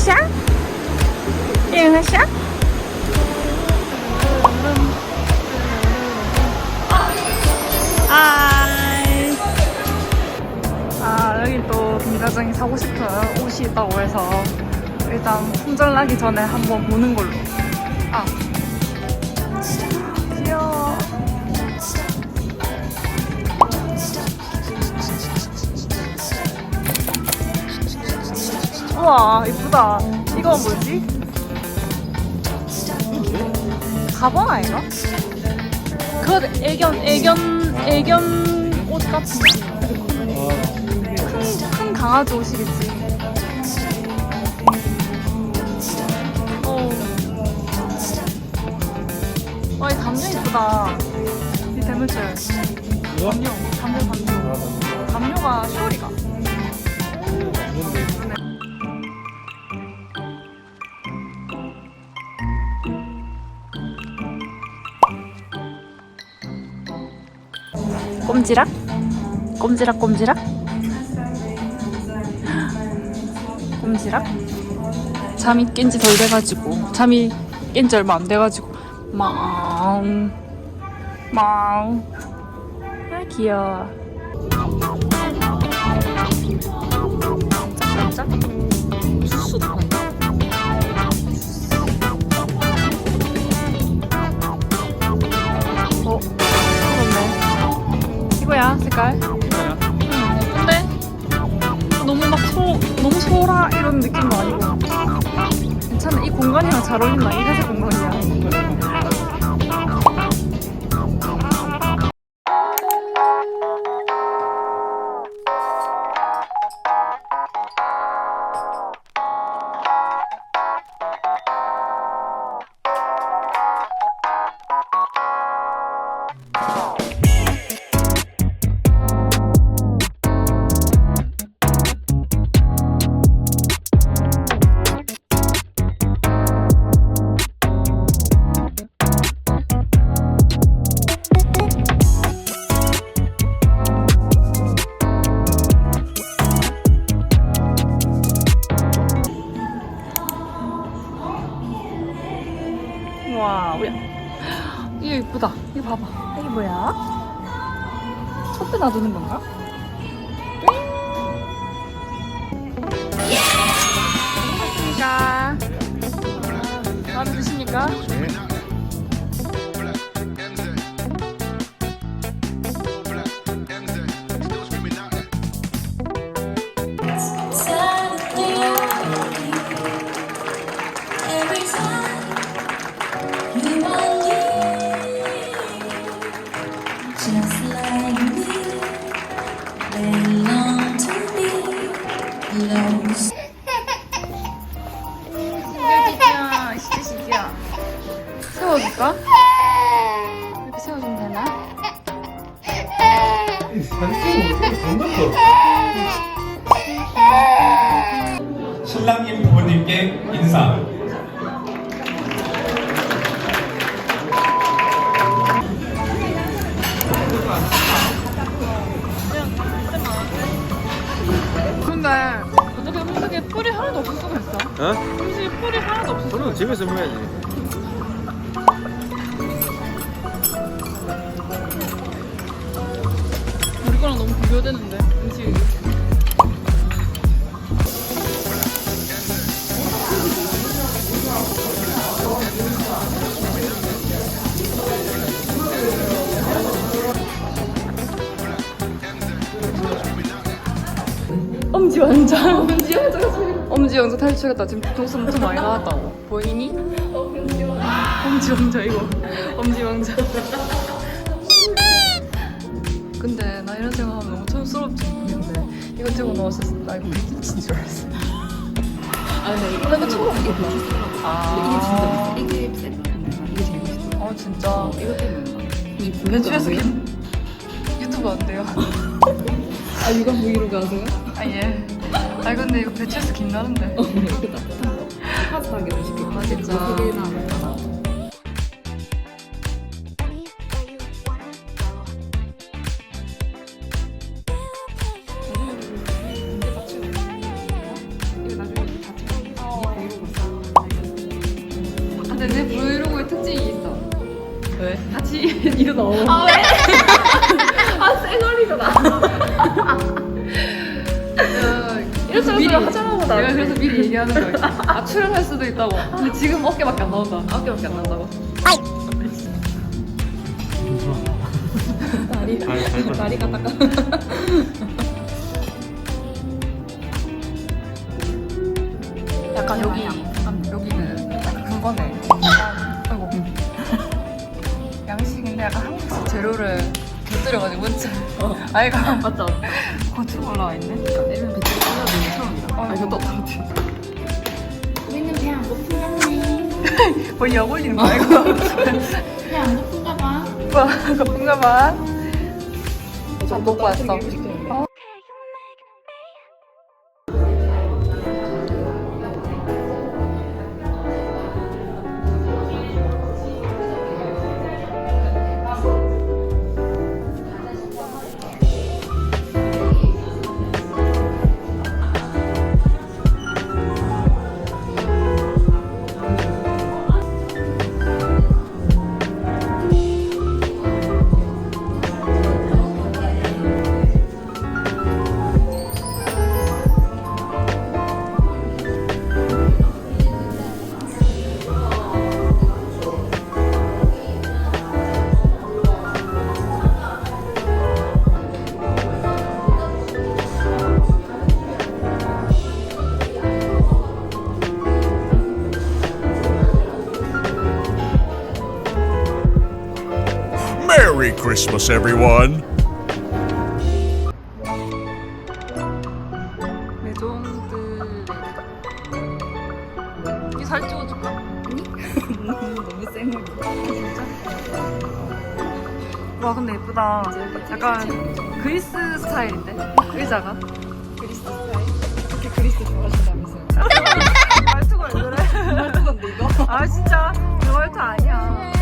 영하샤? 영하샤? 아이. 아, 여기 또 김다정이 사고 싶어요. 옷이 있다고 해서 일단 품절 나기 전에 한번 보는 걸로. 아. 우와, 이쁘다. 이건 뭐지? 가방 아닌가? 그거 애견, 애견, 애견 옷 같은 큰, 큰 강아지 옷이겠지. 어. 와, 이 담요 이쁘다. 이 대물줄. 담요, 담요, 담요. 담요가 쇼리가. 꼼지락? 꼼지락 꼼지락? 꼼지락? 잠이 깬 지 덜 돼가지고 잠이 깬 지 얼마 안 돼가지고 망 망. 아 귀여워 짝 수수도 간다 이거야 색깔? 응 예쁜데? 너무 막 소, 너무 소라 이런 느낌도 아니고. 괜찮아. 이 공간이랑 잘 어울린다. 이 회색 공간이야 이쁘다 이거 봐봐 이게 뭐야? 촛대 놔두는 건가? 안녕하십니까 마음에 드십니까? Every 신랑님 부모님께 인사. 근데 어떻게 음식에 뿔이 하나도 없을 수가 있어? 어? 음식에 뿔이 하나도 없을 수가 그럼 집에서 먹어야지. 비교되는데 음식이. 엄지 왕자 엄지 왕자 엄지 왕자 탈출했다. 지금 동선 엄청 많이 나왔다고. 보이니? 엄지 왕자 이거. 엄지 왕자 근데 나 이런 생각하면 너무 촌스럽지 근데 이거 들고 나왔었을 때나 이거 미친 줄 알았어 아, 근데 이거 이거 처음 이게 맛있어. 아 이게 진짜 이게 제일 맛있어. 어 진짜 이거 때문에. 이 배추에서 브이로그 김 유튜브 안 돼요 아, 이거 브이로그 하세요? 아예 아 근데 이거 배추에서 어, 이거 나쁜 거. 파스타하게 맛있게. 아, 진짜. 왜? 같이 이거 넣어. 아 왜? 아 쌩얼이잖아 이럴 줄 얘기하는 거야. 아 출연할 수도 있다고. 근데 지금 어깨밖에 안 나온다. 어깨밖에 안 난다고. 다리 다리가 딱. 약 아이가 맞다. 고추가 올라와 있네. 내면 배추 처음이다. 아 이거 떴다. 우리는 배 안 고픈다네. 거의 약 올리는 거야 이거. 배 안 고픈가 봐. 와 고픈가 봐. 밥 먹고 왔어. Christmas, everyone! 이살 찍어줄까? 너무 쌩얼. 진짜? 와 근데 예쁘다. 약간 그리스 스타일인데 의자가. 그리스 스타일. 그렇게 그리스 좋아하신다면서요? 말투가 왜 그래? 말투건데 이거? 아 진짜 그 말투 아니야.